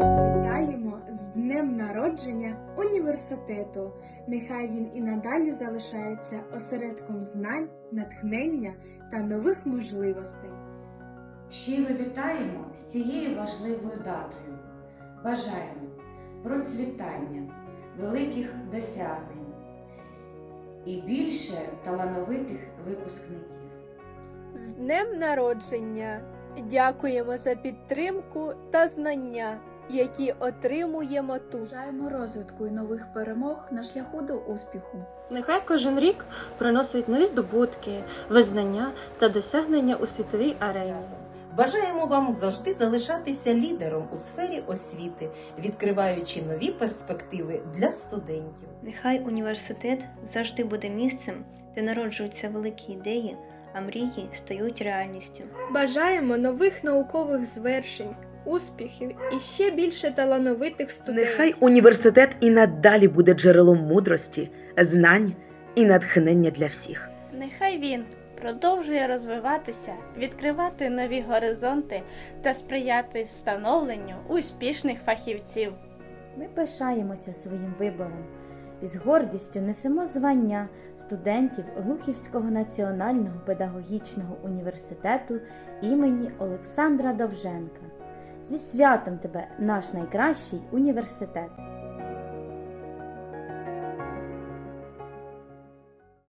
Вітаємо з днем народження університету. Нехай він і надалі залишається осередком знань, натхнення та нових можливостей. Щиро вітаємо з цією важливою датою. Бажаємо процвітання, великих досягнень і більше талановитих випускників. З днем народження! Дякуємо за підтримку та знання, які отримуємо тут. Бажаємо розвитку і нових перемог на шляху до успіху. Нехай кожен рік приносить нові здобутки, визнання та досягнення у світовій арені. Бажаємо вам завжди залишатися лідером у сфері освіти, відкриваючи нові перспективи для студентів. Нехай університет завжди буде місцем, де народжуються великі ідеї, а мрії стають реальністю. Бажаємо нових наукових звершень, успіхів і ще більше талановитих студентів. Нехай університет і надалі буде джерелом мудрості, знань і натхнення для всіх. Нехай він продовжує розвиватися, відкривати нові горизонти та сприяти становленню успішних фахівців. Ми пишаємося своїм вибором і з гордістю несемо звання студентів Глухівського національного педагогічного університету імені Олександра Довженка. Зі святом тебе, наш найкращий університет!